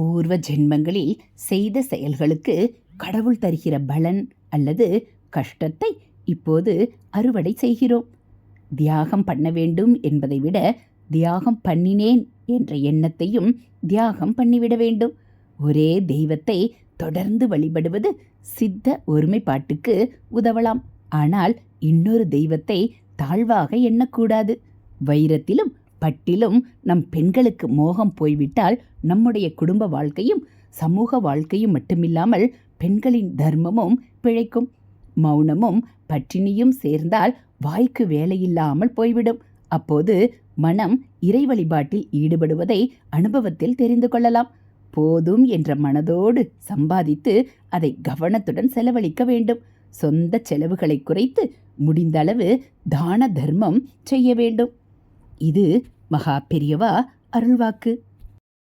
பூர்வ ஜென்மங்களில் செய்த செயல்களுக்கு கடவுள் தருகிற பலன் அல்லது கஷ்டத்தை இப்போது அறுவடை செய்கிறோம். தியாகம் பண்ண வேண்டும் என்பதை விட தியாகம் பண்ணினேன் என்ற எண்ணத்தையும் தியாகம் பண்ணிவிட வேண்டும். ஒரே தெய்வத்தை தொடர்ந்து வழிபடுவது சித்த ஒருமைப்பாட்டுக்கு உதவலாம். ஆனால் இன்னொரு தெய்வத்தை தாழ்வாக எண்ணக்கூடாது. வைரத்திலும் பட்டிலும் நம் பெண்களுக்கு மோகம் போய்விட்டால் நம்முடைய குடும்ப வாழ்க்கையும் சமூக வாழ்க்கையும் மட்டுமில்லாமல் பெண்களின் தர்மமும் பிழைக்கும். மௌனமும் பட்டினியும் சேர்ந்தால் வாய்க்கு வேலையில்லாமல் போய்விடும். அப்போது மனம் இறை வழிபாட்டில் ஈடுபடுவதை அனுபவத்தில் தெரிந்து கொள்ளலாம். போதும் என்ற மனதோடு சம்பாதித்து அதை கவனத்துடன் செலவழிக்க வேண்டும். சொந்த செலவுகளை குறைத்து முடிந்தளவு தான தர்மம் செய்ய வேண்டும். இது மகா பெரியவா அருள்வாக்கு.